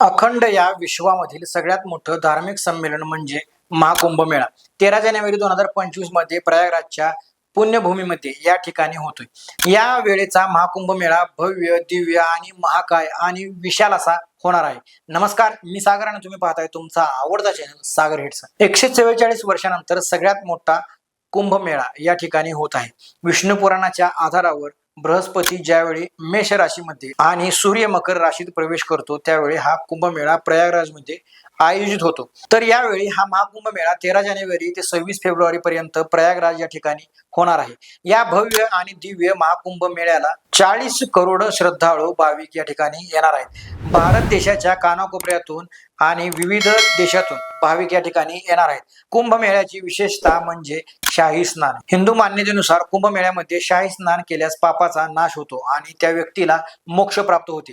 अखंड या विश्वामधील सगळ्यात मोठं धार्मिक संमेलन म्हणजे महाकुंभ मेळा तेरा जानेवारी दोन हजार पंचवीसमध्ये प्रयागराजच्या पुण्यभूमीमध्ये या ठिकाणी होतोय. या वेळेचा महाकुंभ मेळा भव्य दिव्य आणि महाकाय आणि विशाल असा होणार आहे. नमस्कार मी सागर आणि तुम्ही पाहताय तुमचा आवडता चॅनल सागर हिट्स एकशे चव्वेचाळीस वर्षानंतर सगळ्यात मोठा कुंभमेळा या ठिकाणी होत आहे. विष्णू पुराणाच्या आधारावर बृहस्पती ज्यावेळी मेष राशीमध्ये आणि सूर्य मकर राशीत प्रवेश करतो त्यावेळी हा कुंभमेळा प्रयागराजमध्ये आयोजित होतो. तर यावेळी हा महाकुंभ मेळा तेरा जानेवारी ते सव्वीस फेब्रुवारी पर्यंत प्रयागराज या ठिकाणी होणार आहे. या भव्य आणि दिव्य महाकुंभ मेळ्याला चाळीस करोड श्रद्धाळू भाविक या ठिकाणी येणार आहेत. भारत देशाच्या कानाकोपऱ्यातून आणि विविध देशातून भाविक या ठिकाणी येणार आहेत. कुंभमेळ्याची विशेषता म्हणजे शाही स्नान. हिंदू मान्यतेनुसार कुंभमेळ्यामध्ये शाही स्नान केल्यास पापाचा नाश होतो आणि त्या व्यक्तीला मोक्ष प्राप्त होते.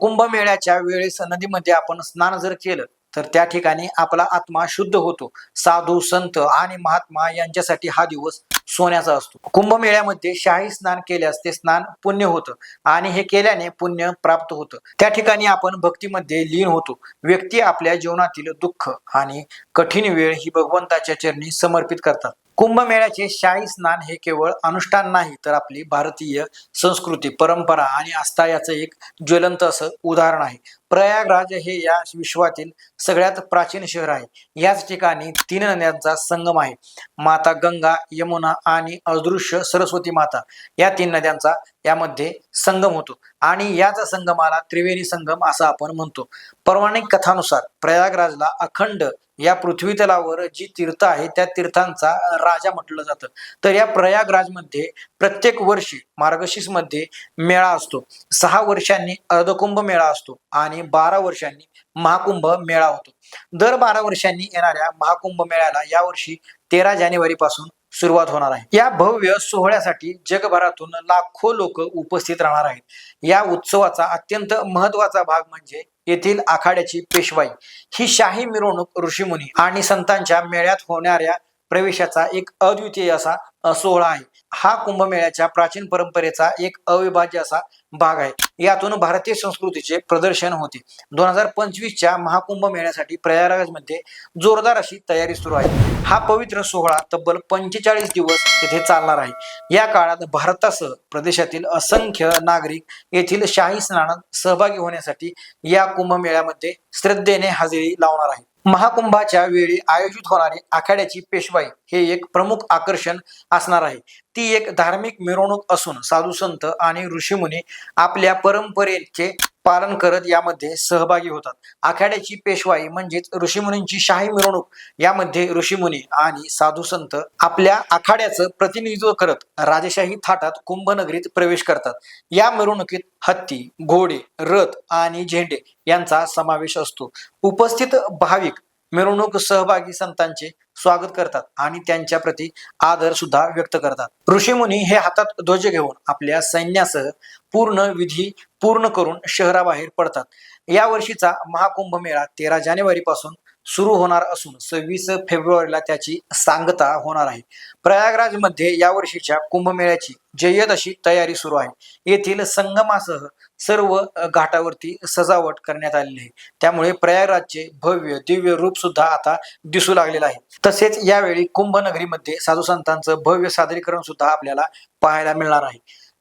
कुंभमेळ्याच्या वेळेस नदीमध्ये आपण स्नान जर केलं तर त्या ठिकाणी आपला आत्मा शुद्ध होतो. साधू संत आणि महात्मा यांच्यासाठी हा दिवस सोन्याचा असतो. कुंभमेळ्यामध्ये शाही स्नान केल्यास ते स्नान पुण्य होतं आणि हे केल्याने पुण्य प्राप्त होतं. त्या ठिकाणी आपण भक्तीमध्ये लीन होतो. व्यक्ती आपल्या जीवनातील दुःख आणि कठीण वेळ ही भगवंताच्या चरणी समर्पित करतात. कुंभमेळ्याचे शाही स्नान हे केवळ अनुष्ठान नाही तर आपली भारतीय संस्कृती परंपरा आणि आस्था याचं एक ज्वलंत असं उदाहरण आहे. प्रयागराज हे या विश्वातील सगळ्यात प्राचीन शहर आहे. याच ठिकाणी तीन नद्यांचा संगम आहे. माता गंगा यमुना आणि अदृश्य सरस्वती माता या तीन नद्यांचा यामध्ये संगम होतो. आणि याच संगमाला त्रिवेणी संगम असं आपण म्हणतो. पौराणिक कथानुसार प्रयागराजला अखंड या पृथ्वीतलावर जी तीर्थ आहे त्या तीर्थांचा राजा म्हटलं जातं. तर या प्रयागराजमध्ये प्रत्येक वर्षी मार्गशीर्षमध्ये मेळा असतो. सहा वर्षांनी अर्धकुंभ मेळा असतो आणि बारा वर्षांनी महाकुंभ मेळा होतो. दर बारा वर्षांनी येणाऱ्या महाकुंभ मेळ्याला यावर्षी तेरा जानेवारी पासून सुरुवात होणार आहे. या भव्य सोहळ्यासाठी जगभरातून लाखो लोक उपस्थित राहणार आहेत. या उत्सवाचा अत्यंत महत्त्वाचा भाग म्हणजे येथील आखाड्याची पेशवाई. ही शाही मिरवणूक ऋषीमुनी आणि संतांच्या मेळ्यात होणाऱ्या प्रवेशाचा एक अद्वितीय असा सोहळा आहे. हा कुंभमेळ्याच्या प्राचीन परंपरेचा एक अविभाज्य असा भाग आहे. यातून भारतीय संस्कृतीचे प्रदर्शन होते. दोन हजार पंचवीसच्या महाकुंभ मेळ्यासाठी प्रयागराजमध्ये जोरदार अशी तयारी सुरू आहे. हा पवित्र सोहळा तब्बल पंचेचाळीस दिवस येथे चालणार आहे. या काळात भारतासह प्रदेशातील असंख्य नागरिक येथील शाही स्नानात सहभागी होण्यासाठी या कुंभमेळ्यामध्ये श्रद्धेने हजेरी लावणार आहे महाकुंभाच्या वेळी आयोजित होणारी आखाड्याची पेशवाई हे एक प्रमुख आकर्षण असणार आहे. ती एक धार्मिक मिरवणूक असून साधू संत आणि ऋषीमुनी आपल्या परंपरेचे पालन करत यामध्ये सहभागी होतात. आखाड्याची पेशवाई म्हणजेच ऋषीमुनींची शाही मिरवणूक यामध्ये ऋषीमुनी आणि साधू संत आपल्या आखाड्याचं प्रतिनिधित्व करत राजेशाही थाटात कुंभनगरीत प्रवेश करतात. या मिरवणुकीत हत्ती घोडे रथ आणि झेंडे यांचा समावेश असतो. उपस्थित भाविक मिरवणूक सहभागी संतांचे स्वागत करतात आणि त्यांच्या प्रती आदर सुद्धा व्यक्त करतात. ऋषीमुनी हे हातात ध्वज घेऊन आपल्या सैन्यासह पूर्ण विधी पूर्ण करून शहराबाहेर पडतात. या वर्षीचा महाकुंभ मेळा तेरा जानेवारी पासून सुरू होणार असून सव्वीस फेब्रुवारीला त्याची सांगता होणार आहे. प्रयागराजमध्ये या वर्षीच्या कुंभमेळ्याची जय्यत अशी तयारी सुरू आहे. येथील संगमासह सर्व घाटावरती सजावट करण्यात आलेली आहे. त्यामुळे प्रयागराजचे भव्य दिव्य रूप सुद्धा आता दिसू लागलेलं आहे. तसेच यावेळी कुंभनगरीमध्ये साधू संतांचं भव्य सादरीकरण सुद्धा आपल्याला पाहायला मिळणार आहे.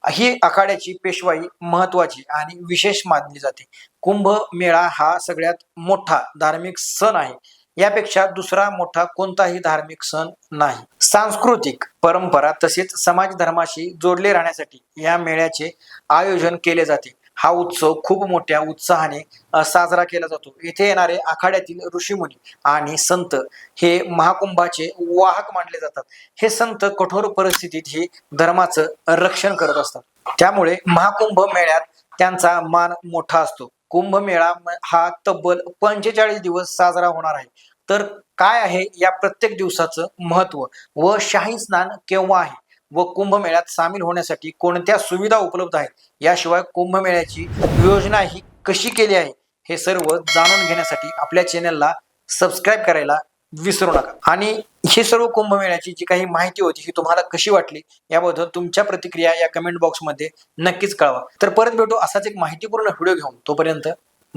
ही आखाड्याची पेशवाई महत्वाची आणि विशेष मानली जाते. कुंभ मेळा हा सगळ्यात मोठा धार्मिक सण आहे. यापेक्षा दुसरा मोठा कोणताही धार्मिक सण नाही. सांस्कृतिक परंपरा तसेच समाज धर्माशी जोडले राहण्यासाठी या मेळ्याचे आयोजन केले जाते. हा उत्सव खूप मोठ्या उत्साहाने साजरा केला जातो. इथे येणारे आखाड्यातील ऋषीमुनी आणि संत हे महाकुंभाचे वाहक मानले जातात. हे संत कठोर परिस्थितीत हे धर्माचं रक्षण करत असतात. त्यामुळे महाकुंभ मेळ्यात त्यांचा मान मोठा असतो. कुंभमेळा हा तब्बल पंचेचाळीस दिवस साजरा होणार आहे. तर काय आहे या प्रत्येक दिवसाचं महत्त्व व शाही स्नान केव्हा आहे? व कुंभमेळ्यात सामील होण्यासाठी कोणत्या सुविधा उपलब्ध आहेत? याशिवाय कुंभमेळ्याची योजना ही कशी केली आहे? हे सर्व जाणून घेण्यासाठी आपल्या चॅनलला सबस्क्राईब करायला विसरू नका. आणि ही सर्व कुंभमेळ्याची जी काही माहिती होती ही तुम्हाला कशी वाटली? याबद्दल तुमच्या प्रतिक्रिया या कमेंट बॉक्समध्ये नक्कीच कळवा. तर परत भेटू असाच एक माहितीपूर्ण व्हिडिओ घेऊन. तोपर्यंत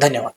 धन्यवाद.